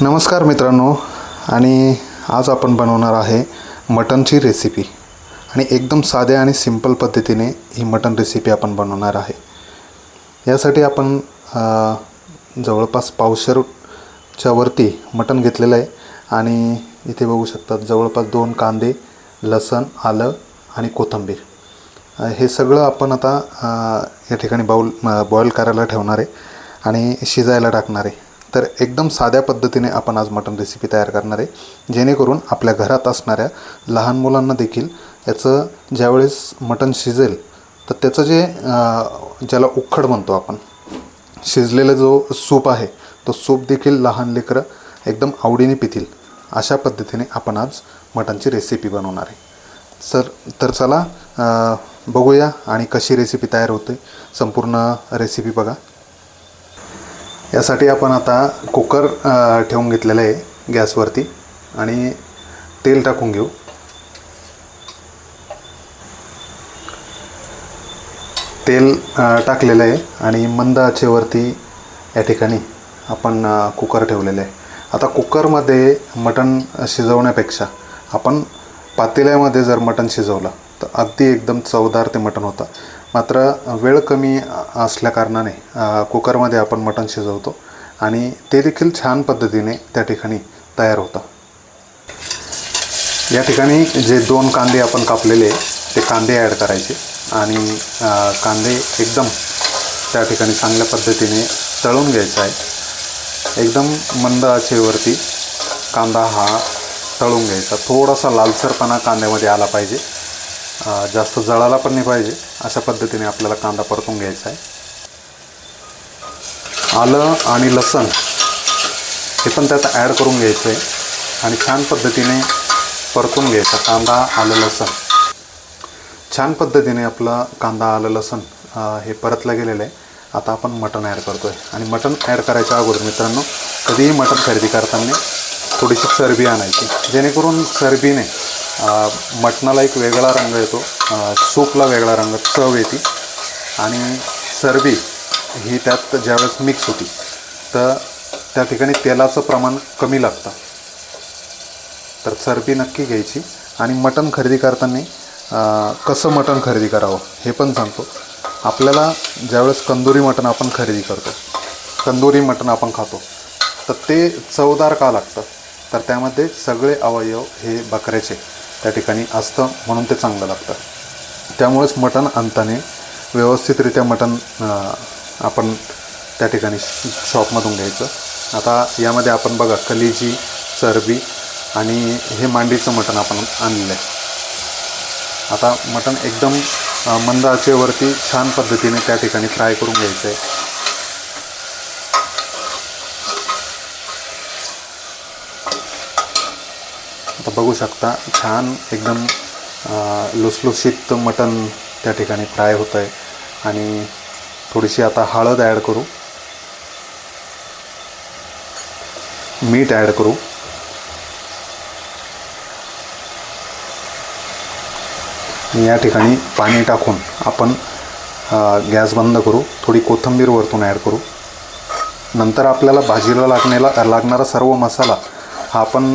नमस्कार मित्रांनो आणि आज आपण बनवणार आहे मटनची रेसिपी आणि एकदम साध्या आणि सिंपल पद्धतीने ही मटन रेसिपी आपण बनवणार आहे. यासाठी आपण जवळपास पावशरच्या वरती मटन घेतलेलं आहे. आणि इथे बघू शकतात जवळपास दोन कांदे लसण आलं आणि कोथिंबीर. हे सगळं आपण आता या ठिकाणी बाऊल बॉईल करायला ठेवणार आहे. आणि शिजायला टाकणार आहे. तर एकदम साध्या पद्धतीने आपण आज मटन रेसिपी तयार करणार आहे. जेणेकरून आपल्या घरात असणाऱ्या लहान मुलांना देखील याचं ज्यावेळेस मटन शिजेल तर त्याचं जे ज्याला उखड म्हणतो आपण शिजलेला जो सूप आहे तो सूप देखील लहान लेकरं एकदम आवडीने पितील. अशा पद्धतीने आपण आज मटनची रेसिपी बनवणार आहे. सर तर चला बघूया आणि कशी रेसिपी तयार होते. संपूर्ण रेसिपी बघा. यासाठी आपण आता कुकर ठेवून घेतलेलं आहे गॅसवरती आणि तेल टाकून घेऊ. तेल टाकलेलं आहे आणि मंद आचेवरती या ठिकाणी आपण कुकर ठेवलेलं आहे. आता कुकरमध्ये मटण शिजवण्यापेक्षा आपण पातेल्यामध्ये जर मटण शिजवलं तर अगदी एकदम चवदार ते मटण होतं. मात्र वेळ कमी असल्याकारणाने कुकरमध्ये आपण मटण शिजवतो आणि ते देखील छान पद्धतीने त्या ठिकाणी तयार होतं. या ठिकाणी जे दोन कांदे आपण कापलेले ते कांदे ॲड करायचे आणि कांदे एकदम त्या ठिकाणी चांगल्या पद्धतीने तळून घ्यायचा आहे एकदम मंद आचेवरती कांदा हा तळून घ्यायचा. थोडासा लालसरपणा कांद्यामध्ये आला पाहिजे. जास्त जळाला पण नाही पाहिजे. अशा पद्धतीने आपल्याला कांदा परतून घ्यायचा आहे. आलं आणि लसण हे पण त्यात ॲड करून घ्यायचं आहे आणि छान पद्धतीने परतून घ्यायचा कांदा आलं लसण. छान पद्धतीने आपला कांदा आलं लसण हे परतलं गेलेलं आहे. आता आपण मटण ॲड करतो आहे आणि मटण ॲड करायच्या अगोदर मित्रांनो कधीही मटण खरेदी करताना थोडीशी चरबी आणायची. जेणेकरून चरबीने मटणाला एक वेगळा रंग येतो. सूपला वेगळा रंग चव येते. आणि चरबी ही त्यात ज्यावेळेस मिक्स होती तर त्या ठिकाणी तेलाचं प्रमाण कमी लागतं. तर चरबी नक्की घ्यायची. आणि मटण खरेदी करताना कसं मटण खरेदी करावं हे पण सांगतो. आपल्याला ज्यावेळेस कंदुरी मटण आपण खरेदी करतो कंदुरी मटण आपण खातो तर ते चवदार का लागतं? तर त्यामध्ये सगळे अवयव हे बकऱ्याचे. त्या ठिकाणी असतं म्हणून ते चांगलं लागतं. त्यामुळेच मटण आणताना व्यवस्थितरित्या मटण आपण त्या ठिकाणी शॉपमधून घ्यायचं. आता यामध्ये आपण बघा कलेजी चरबी आणि हे मांडीचं मटण आपण आणलेलं आहे आता मटण एकदम अं, मंद आचेवरती छान पद्धतीने त्या ठिकाणी फ्राय करून घ्यायचं आहे बघू शकता छान एकदम लुसलुसीत लुसलुशीत मटण त्या ठिकाणी फ्राय होतं आहे आणि थोडीशी आता हळद ॲड करू. मीठ ॲड करू. या ठिकाणी पाणी टाकून आपण गॅस बंद करू. थोडी कोथिंबीर वरतून ॲड करू. नंतर आपल्याला भाजीला लागण्याला लागणारा सर्व मसाला हा आपण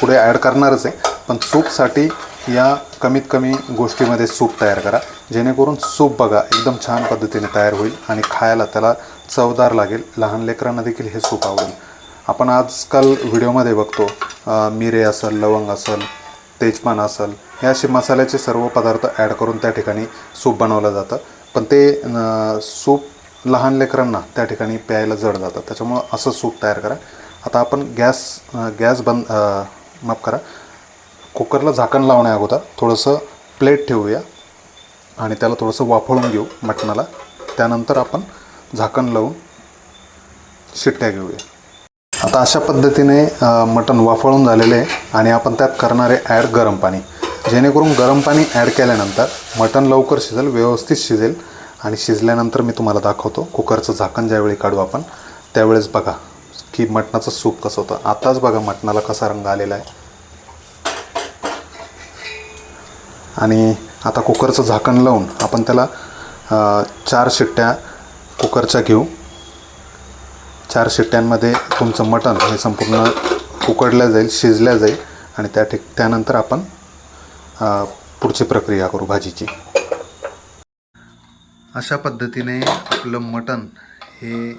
पुढे ॲड करणारच आहे. पण सूपसाठी या कमीत कमी गोष्टीमध्ये सूप तयार करा. जेणेकरून सूप बघा एकदम छान पद्धतीने तयार होईल आणि खायला त्याला चवदार लागेल. लहान लेकरांना देखील हे सूप आवडेल. आपण आजकाल व्हिडिओमध्ये बघतो मिरे असेल लवंग असेल तेजपान असेल हे असे मसाल्याचे सर्व पदार्थ ॲड करून त्या ठिकाणी सूप बनवलं जातं. पण ते सूप लहान लेकरांना त्या ठिकाणी प्यायला जड जातं. त्याच्यामुळं असं सूप तयार करा. आता आपण गॅस गॅस बंद माफ करा. कुकरला झाकण लावण्या अगोदर थोडंसं प्लेट ठेवूया आणि त्याला थोडंसं वाफळून घेऊ मटणाला. त्यानंतर आपण झाकण लावून शिट्ट्या घेऊया. आता अशा पद्धतीने मटण वाफळून झालेले आहे आणि आपण त्यात करणारे ॲड गरम पाणी. जेणेकरून गरम पाणी ॲड केल्यानंतर मटण लवकर शिजेल व्यवस्थित शिजेल आणि शिजल्यानंतर मी तुम्हाला दाखवतो कुकरचं झाकण ज्यावेळी काढू आपण त्यावेळेस बघा. की मटणाचं सूप कसं होतं? आताच बघा मटणाला कसा रंग आलेला आहे. आणि आता कुकरचं झाकण लावून आपण त्याला चार शिट्ट्या कुकरच्या घेऊ. चार शिट्ट्यांमध्ये तुमचं मटण हे संपूर्ण उकडलं जाईल शिजलं जाईल आणि त्या ठिक त्यानंतर आपण पुढची प्रक्रिया करू भाजीची. अशा पद्धतीने आपलं मटण हे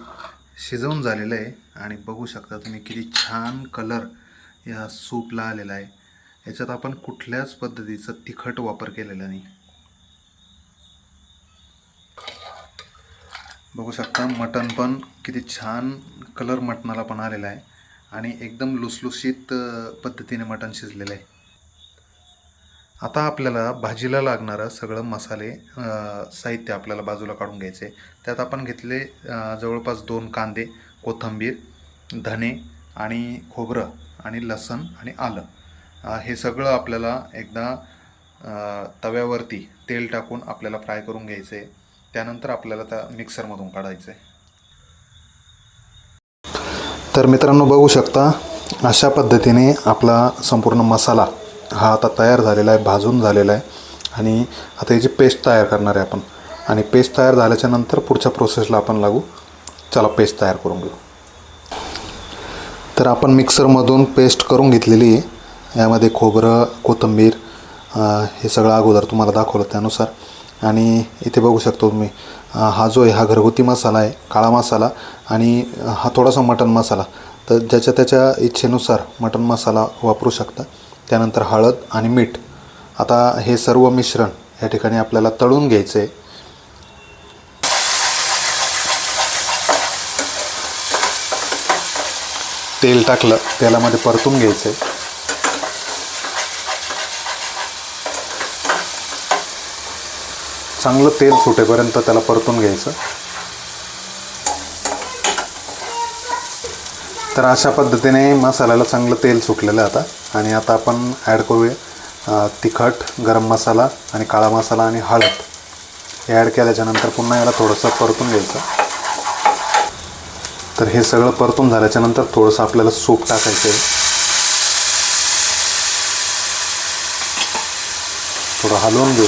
शिजवून झालेलं आहे आणि बघू शकता तुम्ही किती छान कलर या सूपला आलेला आहे. याच्यात आपण कुठल्याच पद्धतीचा तिखट वापर केलेला नाही. बघू शकता मटण पण किती छान कलर मटणाला पण आलेला आहे. आणि एकदम लुसलुशीत पद्धतीने मटण शिजलेलं आहे. आता आपल्याला भाजीला लागणारं सगळं मसाले साहित्य आपल्याला बाजूला काढून घ्यायचे. त्यात आपण घेतले जवळपास दोन कांदे कोथिंबीर धने आणि खोबरं आणि लसण आणि आलं. हे सगळं आपल्याला एकदा तव्यावरती तेल टाकून आपल्याला फ्राय करून घ्यायचं. आहे त्यानंतर आपल्याला त्या मिक्सरमधून काढायचं. आहे तर मित्रांनो बघू शकता अशा पद्धतीने आपला संपूर्ण मसाला हा आता तयार झालेला आहे भाजून झालेला आहे. आणि आता याची पेस्ट तयार करणार आहे आपण. आणि पेस्ट तयार झाल्याच्यानंतर पुढच्या प्रोसेसला आपण लागू. चला पेस्ट तयार करून घेऊ. तर आपण मिक्सरमधून पेस्ट करून घेतलेली आहे. यामध्ये खोबरं कोथिंबीर हे सगळं अगोदर तुम्हाला दाखवलं त्यानुसार. आणि इथे बघू शकतो तुम्ही हा जो आहे हा घरगुती मसाला आहे काळा मसाला आणि हा थोडासा मटन मसाला. तर ज्याच्या त्याच्या इच्छेनुसार मटन मसाला वापरू शकता. त्यानंतर हळद आणि मीठ. आता हे सर्व मिश्रण या ठिकाणी आपल्याला तळून घ्यायचं आहे तेल टाकलं तेलामध्ये परतून घ्यायचं आहे चांगलं तेल सुटेपर्यंत त्याला परतून घ्यायचं. तर अशा पद्धतीने मसाल्याला चांगलं तेल सुटलेलं आहे आता. आणि आता आपण ॲड करूया तिखट गरम मसाला आणि काळा मसाला आणि हळद. हे ॲड केल्याच्यानंतर पुन्हा याला थोडंसं परतून घ्यायचं. तर हे सगळं परतून झाल्याच्यानंतर थोडंसं आपल्याला सूप टाकायचं आहे. थोडं हलवून घेऊ.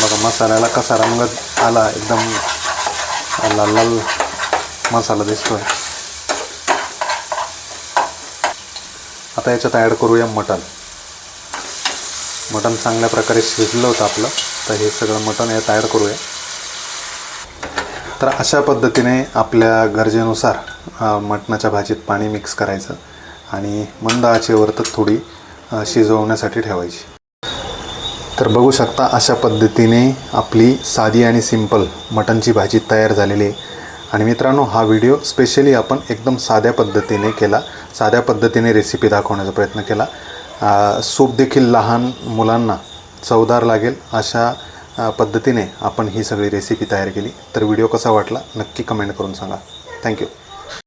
बघा मसाल्याला कसा रंग आला एकदम लाल लाल मसाला दिसतोय. आता याच्यात ॲड करूया मटण. मटण चांगल्या प्रकारे शिजलं होतं आपलं. तर हे सगळं मटण यात ॲड करूया. तर अशा पद्धतीने आपल्या गरजेनुसार मटणाच्या भाजीत पाणी मिक्स करायचं आणि मंद आचेवर तर थोडी शिजवण्यासाठी ठेवायची. तर बघू शकता अशा पद्धतीने आपली साधी आणि सिंपल मटणची भाजी तयार झालेली आहे. आणि मित्रांनो हा व्हिडिओ स्पेशली आपण एकदम साध्या पद्धतीने केला. साध्या पद्धतीने रेसिपी दाखवण्याचा प्रयत्न केला. अ, सूप देखील लहान मुलांना चवदार लागेल अशा पद्धतीने आपण ही सगळी रेसिपी तयार केली. तर व्हिडिओ कसा वाटला नक्की कमेंट करून सांगा. थँक्यू